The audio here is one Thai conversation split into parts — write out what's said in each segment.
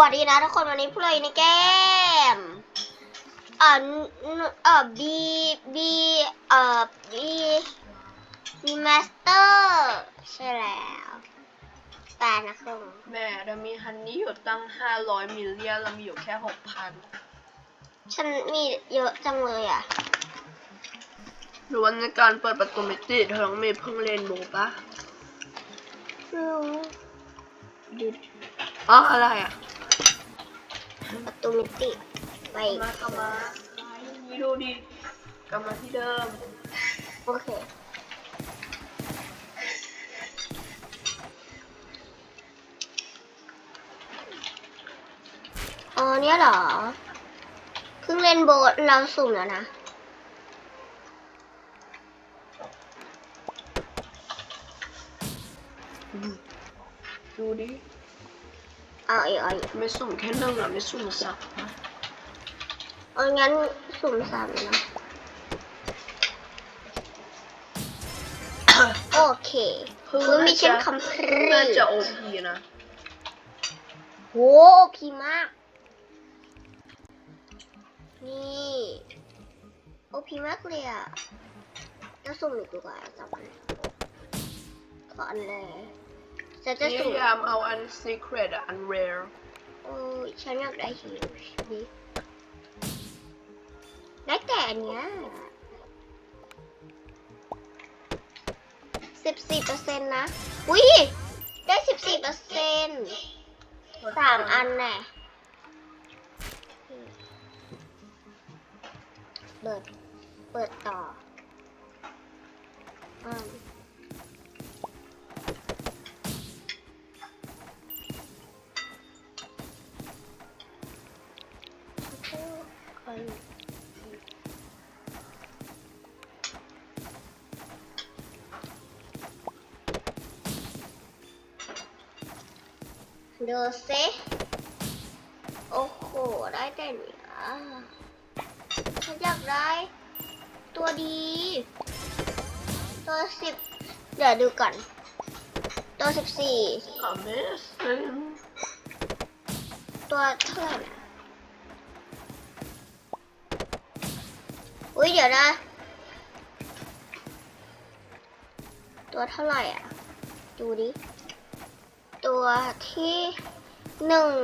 วัสดีนะทุกคนวันนี้พวกเราอยู่ในเกมเอ่อเอ่อบีบีเอ่อบีบีมาสเตอร์ใช่แล้วแปลนะครับแม่เรามีฮันนี่อยู่ตั้ง500มิลเลียนเรามีอยู่แค่6,000ฉันมีเยอะจังเลยอะหรือว่าในการเปิดประตูมิติเธอต้องมีเพิ่งเล่นโบว์ปะไม่รู้ดูดิอ๋ออะไรอะ ประตูมิติไปมากลับมานี่ดูดิกลับมาที่เดิม โอเคอ๋อเนี่ยเหรอเพิ่งเล่นโบสเราสุ่มแล้วนะดูดิ เอาอีกเอาอีกไม่สุ่มแค่หนึ่งอะไม่สุ่มสักนะเอางั้นสุ่มสามเลยนะ โอเคคือมิชชั่นคอมพลีน่าทจะโอพีนะโหพีมาก นี่โอพีมากเลยอะจะสุ่มอีกดีกว่าจับมันขออันเลย จะจะพสุ่มยายามเอาอัน secret อะอัน rare โอ้ยฉันอยากได้ฮิวดิได้แต่อันเนี้ยสิบสี่เปอร์เซ็นต์นะ อุ้ย ได้สิบสี่เปอร์เซ็นต์สามอันแน่เปิด เปิดต่ออืม ดูสิโอ้โห ได้แต่เนี้ยฉันอยากได้ ตัวดี ตัวสิบเดี๋ยวดูก่อน ตัวสิบสี่ amazing ตัวเท่าไหร่นะ เดี๋ยวนะ ตัวเท่าไหร่อะ ดูดิ ตัวที่หนึ่ง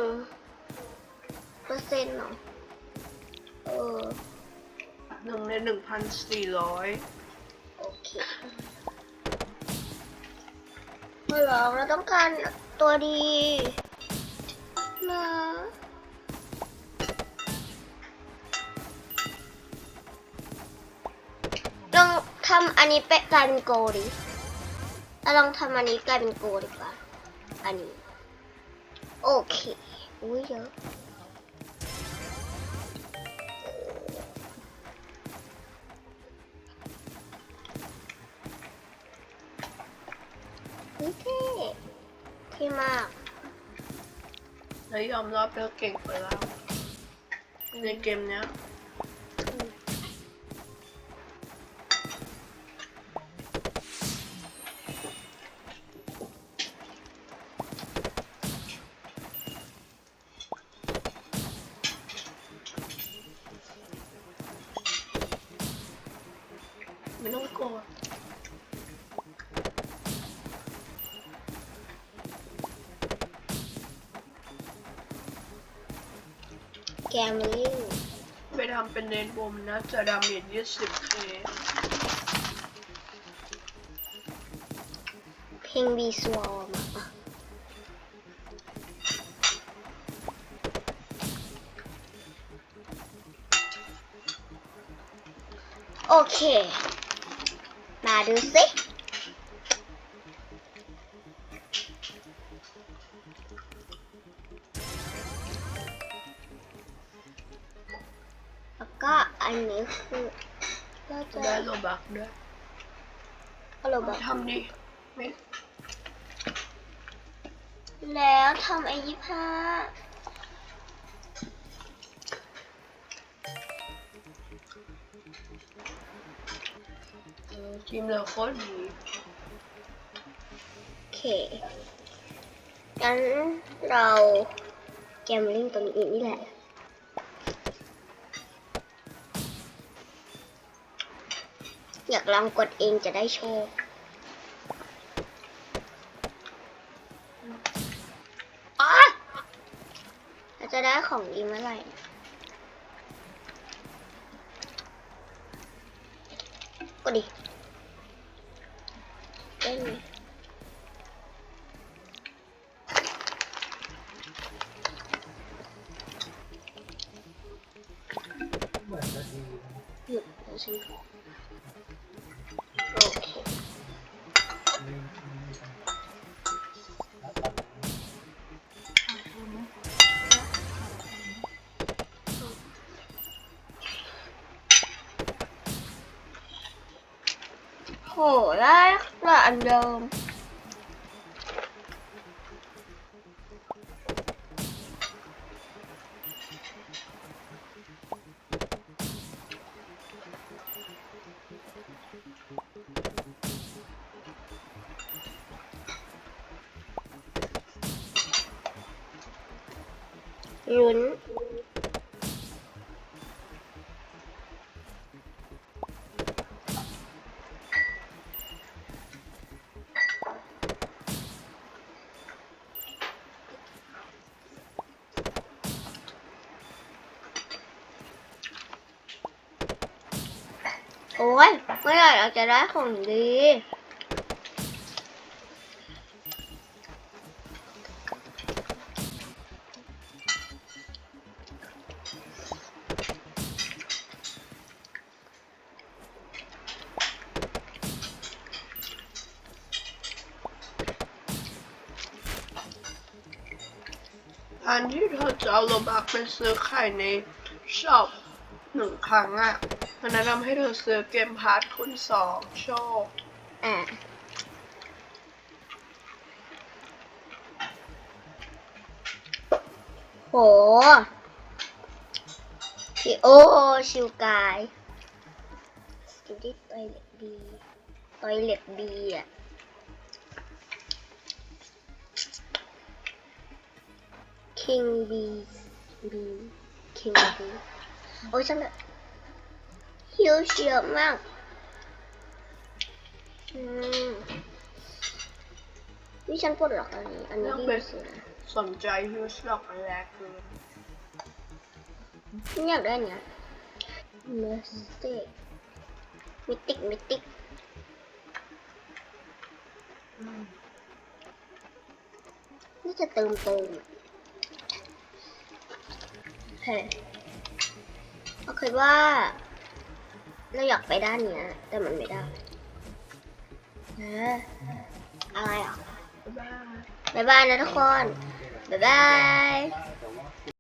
เปอร์เซ็นต์เนาะเออหนึ่งในหนึ่งพันสี่ร้อยโอเคเมื่อเราเราต้องการตัวดีนะ ทำอันนี้เป็นกลายเป็นโกดิแล้วลองทำอันนี้กลายเป็นโกดีกว่า อันนี้ โอเค อุ้ยเยอะเท่เท่มากแล้วยอมรับเธอเก่งไปแล้วในเกมเนี้ย ไม่ต้องกลัวแกมลิงไปทำเป็นเรนโบว์มันนะ จะดาเมจ20 k เพลงบีสวอลมาปะโอเคมาดูสิแล้วก็อันนี้คือก็จะได้โลบักด้วยเอาเราแบบทำดิไม่แล้วทำไอยี่ห้า ทีมเราโคตรดีโอเคงั้นเราแกมลิงตัวนี้นี่แหละอยากลองกดเองจะได้โชคอ๊ะเราจะได้ของดีเมื่อไหร่กดดิ ได้ไหม ละอั โอ้ยเมื่อไหร่เราจะได้ของดี อันที่เธอจะเอาโลบักไปซื้อไข่ในช็อปหนึ่งครั้งอะ มันแนะนำให้เธอซื้อเกมพาร์ทคูณสองโชคอะโหพี่โอชิวกายดูดิตอยเล็บดีตอยเล็บดีอะ King B B King B โอ้ยฉันแบบ ฮิวเชียมากอืมนี่ฉันปวดหรอกอันนี้ อันนี้ดีที่สุดนะสนใจฮิวชล็อกอันแรกเกินฉันอยากได้เนี่ยเมสเตกมิติกมิติกนี่จะเติมเติมอะเฮ้ยเราเคยว่า เราอยากไปด้านเนี้ย แต่มันไม่ได้เอออะไรอะบ๊ายบายบ๊ายบายนะทุกคน บ๊ายบาย